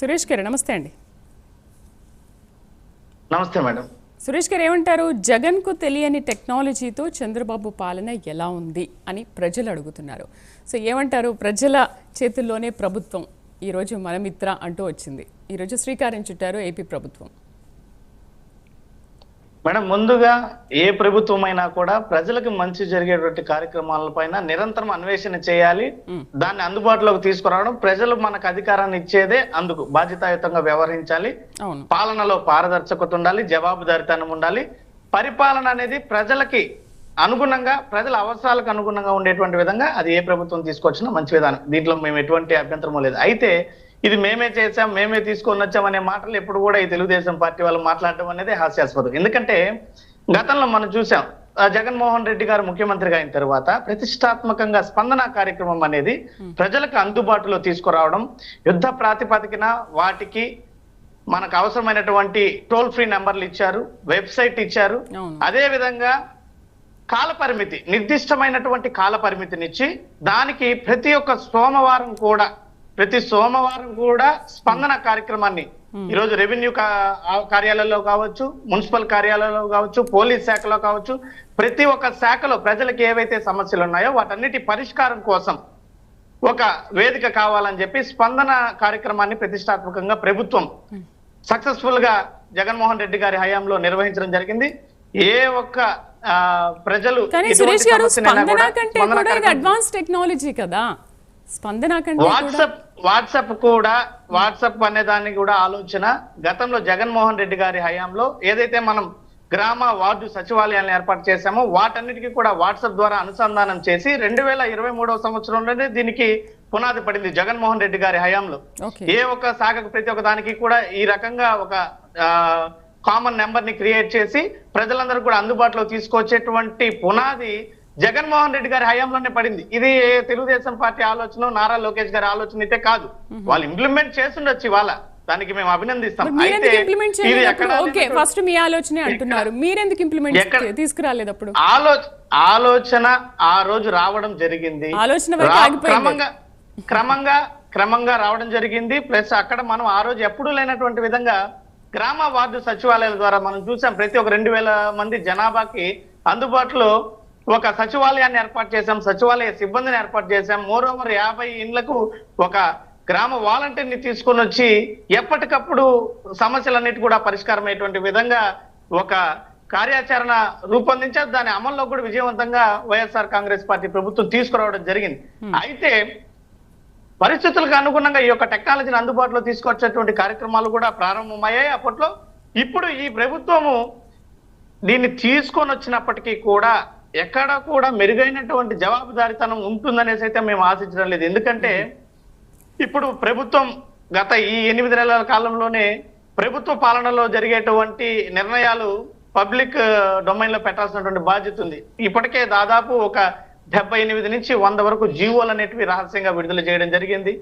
సురేష్ గారు నమస్తే అండి. నమస్తే మేడం. సురేష్ గారు ఏమంటారు? జగన్కు తెలియని టెక్నాలజీతో చంద్రబాబు పాలన ఎలా ఉంది అని ప్రజలు అడుగుతున్నారు. సో ఏమంటారు? ప్రజల చేతుల్లోనే ప్రభుత్వం ఈరోజు మనమిత్ర అంటూ వచ్చింది. ఈరోజు శ్రీకారం చుట్టారు ఏపీ ప్రభుత్వం. మేడం ముందుగా ఏ ప్రభుత్వం అయినా కూడా ప్రజలకు మంచి జరిగేటువంటి కార్యక్రమాలపైన నిరంతరం అన్వేషణ చేయాలి. దాన్ని అందుబాటులోకి తీసుకురావడం ప్రజలు మనకు అధికారాన్ని ఇచ్చేదే అందుకు బాధ్యతాయుతంగా వ్యవహరించాలి. పాలనలో పారదర్శకత ఉండాలి జవాబుదారితనం ఉండాలి. పరిపాలన అనేది ప్రజలకి అనుగుణంగా ప్రజల అవసరాలకు అనుగుణంగా ఉండేటువంటి విధంగా అది ఏ ప్రభుత్వం తీసుకొచ్చినా మంచి విధానం. దీంట్లో మేము ఎటువంటి అభ్యంతరం లేదు. అయితే ఇది మేమే చేసాం మేమే తీసుకొని వచ్చాం అనే మాటలు ఎప్పుడు కూడా ఈ తెలుగుదేశం పార్టీ వాళ్ళు మాట్లాడడం అనేది హాస్యాస్పదం. ఎందుకంటే గతంలో మనం చూసాం జగన్మోహన్ రెడ్డి గారు ముఖ్యమంత్రిగా అయిన తర్వాత ప్రతిష్టాత్మకంగా స్పందన కార్యక్రమం అనేది ప్రజలకు అందుబాటులో తీసుకురావడం యుద్ధ ప్రాతిపదికన వాటికి మనకు అవసరమైనటువంటి టోల్ ఫ్రీ నెంబర్లు ఇచ్చారు వెబ్సైట్ ఇచ్చారు. అదే విధంగా కాల పరిమితి నిర్దిష్టమైనటువంటి కాల పరిమితినిచ్చి దానికి ప్రతి ఒక్క సోమవారం కూడా ప్రతి సోమవారం కూడా స్పందన కార్యక్రమాన్ని. ఈరోజు రెవెన్యూ కార్యాలయంలో కావచ్చు మున్సిపల్ కార్యాలయంలో కావచ్చు పోలీస్ శాఖలో కావచ్చు ప్రతి ఒక్క శాఖలో ప్రజలకు ఏవైతే సమస్యలు ఉన్నాయో వాటన్నిటి పరిష్కారం కోసం ఒక వేదిక కావాలని చెప్పి స్పందన కార్యక్రమాన్ని ప్రతిష్టాత్మకంగా ప్రభుత్వం సక్సెస్ఫుల్గా జగన్మోహన్ రెడ్డి గారి హయాంలో నిర్వహించడం జరిగింది. ఏ ఒక్క ప్రజలు అడ్వాన్స్ టెక్నాలజీ కదా. స్పందన వాట్సాప్ వాట్సాప్ కూడా వాట్సాప్ అనే దాన్ని కూడా ఆలోచన. గతంలో జగన్మోహన్ రెడ్డి గారి హయాంలో ఏదైతే మనం గ్రామ వార్డు సచివాలయాలను ఏర్పాటు చేశామో వాటన్నిటికీ కూడా వాట్సాప్ ద్వారా అనుసంధానం చేసి రెండు వేల ఇరవై మూడవ సంవత్సరంలోనే దీనికి పునాది పడింది జగన్మోహన్ రెడ్డి గారి హయాంలో. ఏ ఒక్క శాఖకు ప్రతి ఒక్క దానికి కూడా ఈ రకంగా ఒక కామన్ నెంబర్ని క్రియేట్ చేసి ప్రజలందరూ కూడా అందుబాటులో తీసుకొచ్చేటువంటి పునాది జగన్మోహన్ రెడ్డి గారి హయాంలోనే పడింది. ఇది తెలుగుదేశం పార్టీ ఆలోచన నారా లోకేష్ గారి ఆలోచన అయితే కాదు. వాళ్ళు ఇంప్లిమెంట్ చేస్తుండొచ్చు ఇవాళ. దానికి మేము అభినందిస్తాం. అయితే ఇది ఎక్కడ ఓకే ఫస్ట్ మీ ఆలోచనే అంటున్నారు. మీరెందుకు ఇంప్లిమెంట్ ఎక్కడ- తీసుకురాలేదు అప్పుడు? ఆలోచన ఆ రోజు రావడం జరిగింది. ఆలోచన. క్రమంగా క్రమంగా క్రమంగా రావడం జరిగింది. ప్లస్ అక్కడ మనం ఆ రోజు ఎప్పుడూ లేనటువంటి విధంగా గ్రామ వార్డు సచివాలయాల ద్వారా మనం చూసాం. ప్రతి ఒక్క రెండు వేల మంది జనాభాకి అందుబాటులో ఒక సచివాలయాన్ని ఏర్పాటు చేశాం సచివాలయ సిబ్బందిని ఏర్పాటు చేశాం. మోర్ ఓవర్ యాభై ఇండ్లకు ఒక గ్రామ వాలంటీర్ని తీసుకొని వచ్చి ఎప్పటికప్పుడు సమస్యలన్నిటి కూడా పరిష్కారం అయ్యేటువంటి విధంగా ఒక కార్యాచరణ రూపొందించారు. దాని అమల్లో కూడా విజయవంతంగా వైఎస్ఆర్ కాంగ్రెస్ పార్టీ ప్రభుత్వం తీసుకురావడం జరిగింది. అయితే పరిస్థితులకు అనుగుణంగా ఈ యొక్క టెక్నాలజీని అందుబాటులో తీసుకొచ్చేటువంటి కార్యక్రమాలు కూడా ప్రారంభమయ్యాయి అప్పట్లో. ఇప్పుడు ఈ ప్రభుత్వము దీన్ని తీసుకొని వచ్చినప్పటికీ కూడా ఎక్కడ కూడా మెరుగైనటువంటి జవాబుదారితనం ఉంటుందనేసి అయితే మేము ఆశించడం లేదు. ఎందుకంటే ఇప్పుడు ప్రభుత్వం గత ఈ ఎనిమిది నెలల కాలంలోనే ప్రభుత్వ పాలనలో జరిగేటువంటి నిర్ణయాలు పబ్లిక్ డొమైన్లో పెట్టాల్సినటువంటి బాధ్యత ఉంది. ఇప్పటికే దాదాపు ఒక డెబ్బై ఎనిమిది నుంచి వంద వరకు జీవోలు అనేటివి రహస్యంగా విడుదల చేయడం జరిగింది.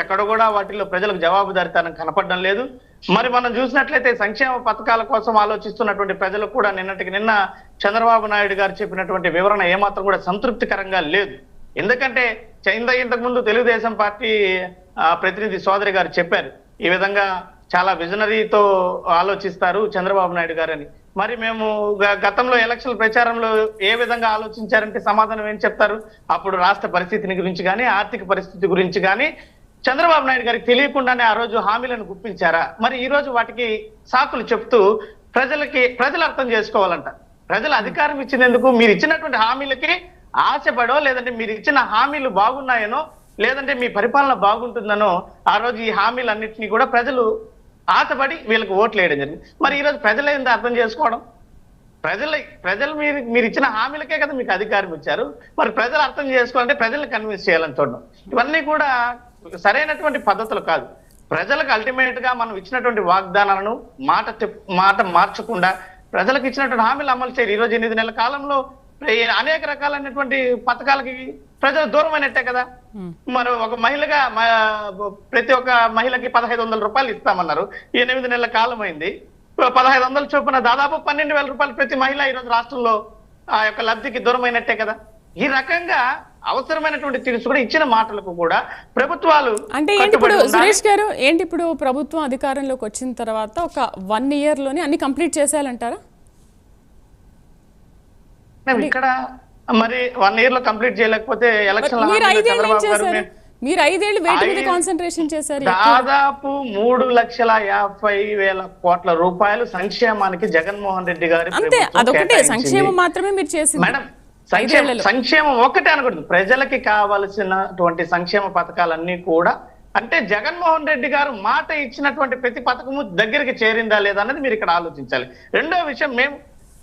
ఎక్కడ కూడా వాటిలో ప్రజలకు జవాబుదారితనం కనపడడం లేదు. మరి మనం చూసినట్లయితే సంక్షేమ పథకాల కోసం ఆలోచిస్తున్నటువంటి ప్రజలకు కూడా నిన్నటికి నిన్న చంద్రబాబు నాయుడు గారు చెప్పినటువంటి వివరణ ఏమాత్రం కూడా సంతృప్తికరంగా లేదు. ఎందుకంటే ఇంత ఇంతకు ముందు తెలుగుదేశం పార్టీ ప్రతినిధి సోదరి గారు చెప్పారు. ఈ విధంగా చాలా విజనరీతో ఆలోచిస్తారు చంద్రబాబు నాయుడు గారని. మరి మేము గతంలో ఎలక్షన్ ప్రచారంలో ఏ విధంగా ఆలోచించారంటే సమాధానం ఏం చెప్తారు? అప్పుడు రాష్ట్ర పరిస్థితిని గురించి కానీ ఆర్థిక పరిస్థితి గురించి కానీ చంద్రబాబు నాయుడు గారికి తెలియకుండానే ఆ రోజు హామీలను గుప్పించారా? మరి ఈ రోజు వాటికి సాకులు చెప్తూ ప్రజలకి ప్రజలు అర్థం చేసుకోవాలంట. ప్రజలు అధికారం ఇచ్చినందుకు మీరు ఇచ్చినటువంటి హామీలకి ఆశపడో లేదంటే మీరు ఇచ్చిన హామీలు బాగున్నాయనో లేదంటే మీ పరిపాలన బాగుంటుందనో ఆ రోజు ఈ హామీలన్నింటినీ కూడా ప్రజలు ఆశపడి వీళ్ళకి ఓట్లు వేయడం జరిగింది. మరి ఈరోజు రోజు ప్రజలు ఏంది అర్థం చేసుకోవడం? ప్రజల ప్రజలు మీరు మీరు ఇచ్చిన హామీలకే కదా మీకు అధికారం ఇచ్చారు. మరి ప్రజలు అర్థం చేసుకోవాలంటే ప్రజల్ని కన్విన్స్ చేయాలని చూడడం. ఇవన్నీ కూడా సరైనటువంటి పద్ధతులు కాదు. ప్రజలకు అల్టిమేట్గా మనం ఇచ్చినటువంటి వాగ్దానాలను మాట మాట మార్చకుండా ప్రజలకు ఇచ్చినటువంటి హామీలు అమలు చేయరు ఈ రోజు ఎనిమిది నెలల కాలంలో అనేక రకాలైనటువంటి పథకాలకి ప్రజలు దూరమైనట్టే కదా. మరి ఒక మహిళగా ప్రతి ఒక్క మహిళకి పదహైదు వందల రూపాయలు ఇస్తామన్నారు. ఈ ఎనిమిది నెలల కాలం అయింది. పదహైదు వందల చొప్పున దాదాపు పన్నెండు వేల రూపాయలు ప్రతి మహిళ ఈరోజు రాష్ట్రంలో ఆ యొక్క లబ్ధికి దూరమైనట్టే కదా. ఈ రకంగా అవసరమైనటువంటి తీర్సు కూడా ఇచ్చిన మాటలకు కూడా ప్రభుత్వాలు అంటే ఏంటి ఇప్పుడు. సురేష్ గారు ఏంటి ఇప్పుడు ప్రభుత్వం అధికారంలోకి వచ్చిన తర్వాత ఒక వన్లోనే అన్ని కంప్లీట్ చేసేయాలంటారా? ఇక్కడ మరి వన్ ఇయర్లో కంప్లీట్ చేయలేకపోతే ఎలక్షన్ మీరు ఐదేళ్ళు వేటి మీద కాన్సన్ట్రేషన్ చేశారు దాదాపు మూడు లక్షల యాభై వేల కోట్ల రూపాయలు సంక్షేమానికి జగన్మోహన్ రెడ్డి గారి అంతే అదొకటే. సంక్షేమం మాత్రమే మీరు చేసింది మేడం సంక్షేమం సంక్షేమం ఒకటే అనకూడదు. ప్రజలకి కావలసినటువంటి సంక్షేమ పథకాలన్నీ కూడా అంటే జగన్మోహన్ రెడ్డి గారు మాట ఇచ్చినటువంటి ప్రతి పథకము దగ్గరికి చేరిందా లేదా అన్నది మీరు ఇక్కడ ఆలోచించాలి. రెండో విషయం మేము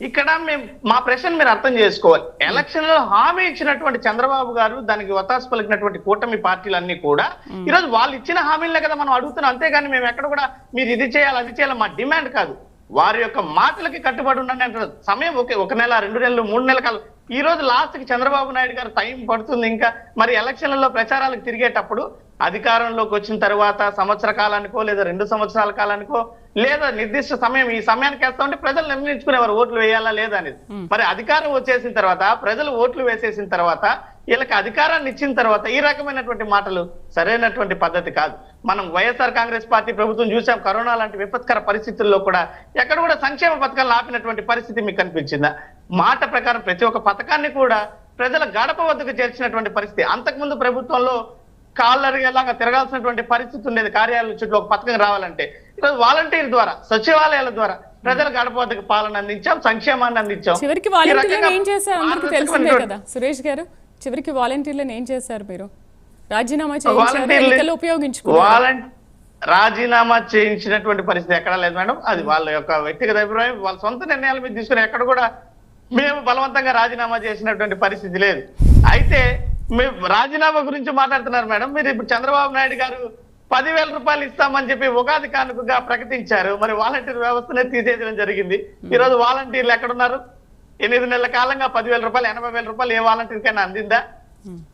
ఇక్కడ మేము మా ప్రశ్న మీరు అర్థం చేసుకోవాలి. ఎలక్షన్లో హామీ ఇచ్చినటువంటి చంద్రబాబు గారు దానికి వతాసు పలికినటువంటి కూటమి పార్టీలన్నీ కూడా ఈరోజు వాళ్ళు ఇచ్చిన హామీలనే కదా మనం అడుగుతున్నాం. అంతేగాని మేము ఎక్కడ కూడా మీరు ఇది చేయాలి అది చేయాలి మా డిమాండ్ కాదు. వారి యొక్క మాటలకి కట్టుబడి ఉండండి అంటారు సమయం ఒకే ఒక నెల రెండు నెలలు మూడు నెలల కాలం ఈ రోజు లాస్ట్కి చంద్రబాబు నాయుడు గారు టైం పడుతుంది ఇంకా. మరి ఎలక్షన్లలో ప్రచారాలకు తిరిగేటప్పుడు అధికారంలోకి వచ్చిన తర్వాత సంవత్సర కాలానికో లేదా రెండు సంవత్సరాల కాలానికో లేదా నిర్దిష్ట సమయం ఈ సమయానికి వేస్తా ఉంటే ప్రజలు నిర్ణయించుకునేవారు ఓట్లు వేయాలా లేదా అనేది. మరి అధికారం వచ్చేసిన తర్వాత ప్రజలు ఓట్లు వేసేసిన తర్వాత వీళ్ళకి అధికారాన్ని ఇచ్చిన తర్వాత ఈ రకమైనటువంటి మాటలు సరైనటువంటి పద్ధతి కాదు. మనం వైఎస్ఆర్ కాంగ్రెస్ పార్టీ ప్రభుత్వం చూసాం కరోనా లాంటి విపత్కర పరిస్థితుల్లో కూడా ఎక్కడ కూడా సంక్షేమ పథకాలు ఆపినటువంటి పరిస్థితి మీకు కనిపించిందా? మాట ప్రకారం ప్రతి ఒక్క పథకాన్ని కూడా ప్రజల గడప వద్దకు చేర్చినటువంటి పరిస్థితి. అంతకుముందు ప్రభుత్వంలో కాళ్ళరిగేలాగా తిరగాల్సినటువంటి పరిస్థితి ఉండేది. కార్యాలయం చుట్టూ ఒక పథకం రావాలంటే వాలంటీర్ ద్వారా సచివాలయాల ద్వారా ప్రజల గడప పాలన అందించాం సంక్షేమాన్ని అందించాం. చివరికి ఈ వాలంటీర్లను రకంగా ఏం చేశారు? అందరికీ తెలిసిందే పారదర్శకమైనటువంటి- కదా. సురేష్ గారు చివరికి వాలంటీర్లను ఏం చేశారు మీరు? చేయించారు? ఉపయోగించుకున్నారు? రాజీనామా చేయించినటువంటి పరిస్థితి ఎక్కడా లేదు మేడం. అది వాళ్ళ యొక్క వ్యక్తిగత అభిప్రాయం. వాళ్ళ సొంత నిర్ణయాల మీద తీసుకుని ఎక్కడ కూడా మేము బలవంతంగా రాజీనామా చేసినటువంటి పరిస్థితి లేదు. అయితే మేము రాజీనామా గురించి మాట్లాడుతున్నారు మేడం. మీరు ఇప్పుడు చంద్రబాబు నాయుడు గారు పదివేల రూపాయలు ఇస్తామని చెప్పి ఉగాది కానుకగా ప్రకటించారు. మరి వాలంటీర్ వ్యవస్థనే తీసేయడం జరిగింది. ఈ రోజు వాలంటీర్లు ఎక్కడున్నారు? ఎనిమిది నెలల కాలంగా పదివేల రూపాయలు ఎనభై వేల రూపాయలు ఏ వాలంటీర్ కైనా అందిందా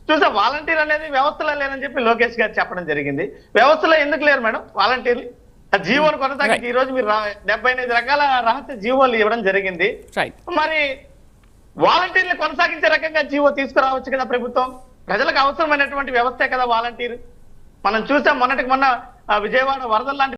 చూసా వాలంటీర్ అనేది వ్యవస్థలో లేదని చెప్పి లోకేష్ గారు చెప్పడం జరిగింది. వ్యవస్థలో ఎందుకు లేరు మేడం వాలంటీర్లు? ఆ జీవోను కొనసాగించి ఈ రోజు మీరు డెబ్బై ఎనిమిది రకాల రహస్య జీవోలు ఇవ్వడం జరిగింది. మరి వాలంటీర్లు కొనసాగించే రకంగా జీవో తీసుకురావచ్చు కదా ప్రభుత్వం? ప్రజలకు అవసరమైనటువంటి వ్యవస్థే కదా వాలంటీర్. మనం చూసాం మొన్నటికి మొన్న ఆ, విజయవాడ వరదలు లాంటి